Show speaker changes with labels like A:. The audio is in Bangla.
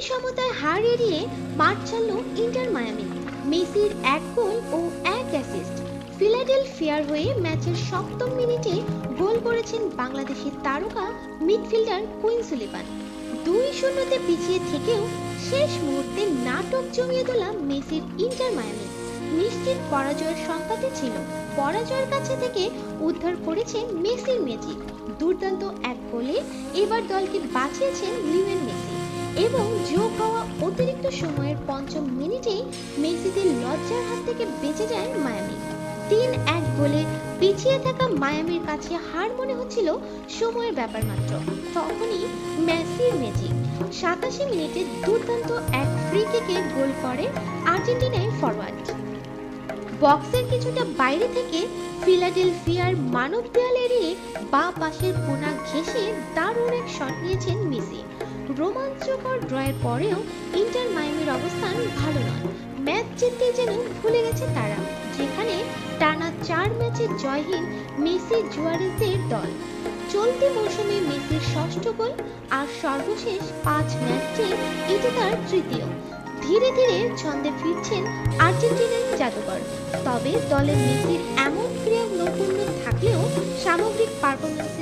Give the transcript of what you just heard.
A: সমতায় হার এড়িয়ে মাঠ ছাড়ল ইন্টার মায়ামি। মেসির এক গোল ও এক অ্যাসিস্ট ফিলাডেলফিয়ার হয়ে ম্যাচের সপ্তম মিনিটে গোল করেছেন বাংলাদেশের তারকা মিডফিল্ডার কুইন সুলিভান। দুই শূন্যতে পিছিয়ে থেকেও শেষ মুহূর্তে নাটক জমিয়ে তোলা মেসির ইন্টার মায়ামি। নিশ্চিত পরাজয়ের সংখ্যাতে ছিল। পরাজয়ের কাছে থেকে উদ্ধার করেছে মেসির ম্যাজিক। দুর্দান্ত এক গোলে এবার দলকে বাঁচিয়েছেন লিওনেল মেসি। এবং যোগ হওয়া অতিরিক্ত সময়ের পঞ্চম মিনিটেই মেসিদের লজ্জার হাত থেকে বেঁচে যায় মায়ামি। তিন এক গোলে পিছিয়ে থাকা মায়ামির কাছে হার মনে হচ্ছিল সময়ের ব্যাপার মাত্র। তখনই মেসির ম্যাজিক। সাতাশি মিনিটে দুর্দান্ত এক ফ্রি কিকে গোল করে আর্জেন্টিনায় বক্সের কিছুটা বাইরে থেকে ফিলাডেলফিয়ার মানব দেয়াল এড়িয়ে বা পাশের কোনা ঘেঁষে দারুণ এক শট নিয়েছেন মেসি। রোমাঞ্চকর ড্রয়ের পরেও ইন্টার মায়ামির অবস্থান ভালো নয়। ম্যাচ জিততে যেন ভুলে গেছে তারা, যেখানে টানা চার ম্যাচে জয়হীন মেসি জুয়ারেজদের দল। চলতি মৌসুমে মেসির ষষ্ঠ গোল আর সর্বশেষ পাঁচ ম্যাচে এটি তার তৃতীয়। ধীরে ধীরে ছন্দে ফিরছেন আর্জেন্টিনার জাদুকর। তবে দলের নীতির এমন ক্রিয়া নৈপুণ্য থাকলেও সামগ্রিক মেসি